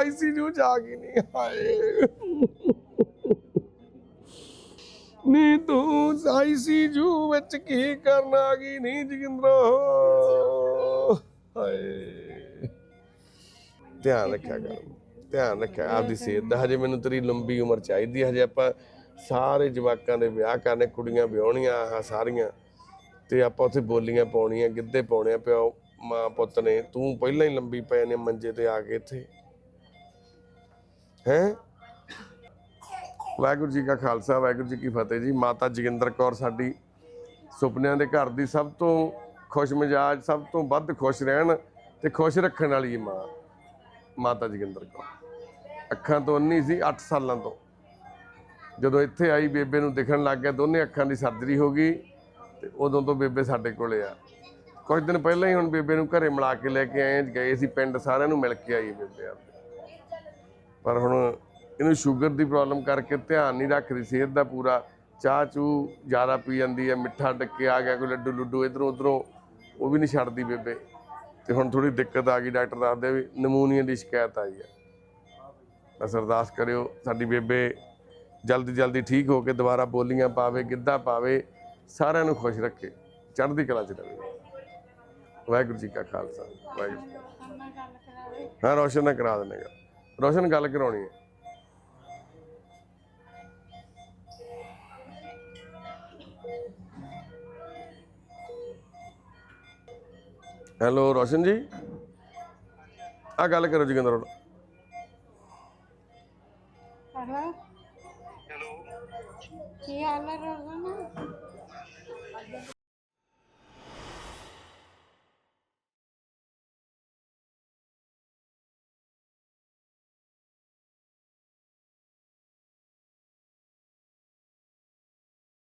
ICU ਜਾ ਗਈ ਨਹੀਂ ਹਾਏ ਨੀ ਤੂੰ ਆਈਸੀਯੂ ਵਿੱਚ ਕੀ ਕਰਨ ਆ ਨਹੀਂ ਜਗਿੰਦਰੋ? ਹਾਏ। ਧਿਆਨ ਰੱਖਿਆ ਕਰ, ਧਿਆਨ ਰੱਖਿਆ। ਆਪਦੀ ਸਿਹਤ ਦਾ ਹਜੇ ਮੈਨੂੰ ਤੇਰੀ ਲੰਬੀ ਉਮਰ ਚਾਹੀਦੀ ਹੈ ਹਜੇ ਆਪਾਂ ਸਾਰੇ ਜਵਾਕਾਂ ਦੇ ਵਿਆਹ ਕਰਨੇ, ਕੁੜੀਆਂ ਵਿਆਹਣੀਆਂ, ਆਹ ਸਾਰੀਆਂ। ਤੇ ਆਪਾਂ ਉੱਥੇ ਬੋਲੀਆਂ ਪਾਉਣੀਆਂ, ਗਿੱਧੇ ਪਾਉਣੇ ਆ, ਪਿਓ, ਮਾਂ, ਪੁੱਤ ਨੇ। ਤੂੰ ਪਹਿਲਾਂ ਹੀ ਲੰਬੀ ਪਏ ਨੇ ਮੰਜੇ ਤੇ ਆ ਕੇ ਇੱਥੇ। ਹੈ? ਵਾਹਿਗੁਰੂ ਜੀ ਕਾ ਖਾਲਸਾ, ਵਾਹਿਗੁਰੂ ਜੀ ਕੀ ਫਤਿਹ ਜੀ। ਮਾਤਾ ਜੋਗਿੰਦਰ ਕੌਰ ਸਾਡੀ ਸੁਪਨਿਆਂ ਦੇ ਘਰ ਦੀ ਸਭ ਤੋਂ ਖੁਸ਼ ਮਿਜਾਜ, ਸਭ ਤੋਂ ਵੱਧ ਖੁਸ਼ ਰਹਿਣ ਤੇ ਖੁਸ਼ ਰੱਖਣ ਵਾਲੀ ਮਾਂ, ਮਾਤਾ ਜੋਗਿੰਦਰ ਕੌਰ। ਅੱਖਾਂ ਤੋਂ ਅੰਨੀ ਸੀ 8 ਸਾਲਾਂ ਤੋਂ। ਜਦੋਂ ਇੱਥੇ ਆਈ, ਬੇਬੇ ਨੂੰ ਦਿਖਣ ਲੱਗ ਗਿਆ, ਦੋਨੇ ਅੱਖਾਂ ਦੀ ਸਰਜਰੀ ਹੋ ਗਈ ਤੇ ਉਦੋਂ ਤੋਂ ਬੇਬੇ ਸਾਡੇ ਕੋਲੇ ਆ। ਕੁਝ ਦਿਨ ਪਹਿਲਾਂ ਹੀ ਹੁਣ ਬੇਬੇ ਨੂੰ ਘਰੇ ਮਿਲਾ ਕੇ ਲੈ ਕੇ ਆਏ, ਗਏ ਸੀ ਪਿੰਡ, ਸਾਰਿਆਂ ਨੂੰ ਮਿਲ ਕੇ ਆਈ ਬੇਬੇ ਆਪਦੇ। ਪਰ ਹੁਣ ਇਹਨੂੰ ਸ਼ੂਗਰ ਦੀ ਪ੍ਰੋਬਲਮ ਕਰਕੇ ਧਿਆਨ ਨਹੀਂ ਰੱਖਦੀ, ਸਿਹਤ ਦਾ ਪੂਰਾ। ਚਾਹ ਚੂ ਜ਼ਿਆਦਾ ਪੀ ਜਾਂਦੀ ਹੈ, ਮਿੱਠਾ ਡੱਕੇ ਆ ਗਿਆ, ਕੋਈ ਲੱਡੂ ਲੁੱਡੂ ਇਧਰੋਂ ਉਧਰੋਂ, ਉਹ ਵੀ ਨਹੀਂ ਛੱਡਦੀ ਬੇਬੇ। ਤੇ ਹੁਣ ਥੋੜੀ ਦਿੱਕਤ ਆ ਗਈ, ਡਾਕਟਰ ਦੱਸਦੇ ਵੀ ਨਮੂਨੀਆ ਦੀ ਸ਼ਿਕਾਇਤ ਆਈ ਹੈ। ਬਸ ਅਰਦਾਸ ਕਰਿਓ, ਸਾਡੀ ਬੇਬੇ ਜਲਦੀ ਜਲਦੀ ਠੀਕ ਹੋ ਕੇ ਦੁਬਾਰਾ ਬੋਲੀਆਂ ਪਾਵੇ, ਗਿੱਧਾ ਪਾਵੇ, ਸਾਰਿਆਂ ਨੂੰ ਖੁਸ਼ ਰੱਖੇ। ਚੜ੍ਹਦੀ ਕਲਾ ਚ ਰਹੇ ਵਾਹਿਗੁਰੂ ਜੀ ਕਾ ਖਾਲਸਾ, ਵਾਹਿਗੁਰੂ ਹਾਂ, ਰੋਸ਼ਨ ਨਾ ਕਰਾ ਦਿੰਦੇ ਗਾ ਰੋਸ਼ਨ ਗੱਲ ਕਰਾਉਣੀ ਹੈ। ਹੈਲੋ ਰੋਸ਼ਨ ਜੀ। ਆ ਗੱਲ ਕਰੋ ਜੀ ਕਹਿੰਦਾ ਹੈਲੋ। ਹੈਲੋ। ਕੀ ਹਾਲ ਹੈ ਰੋਜ਼ਨ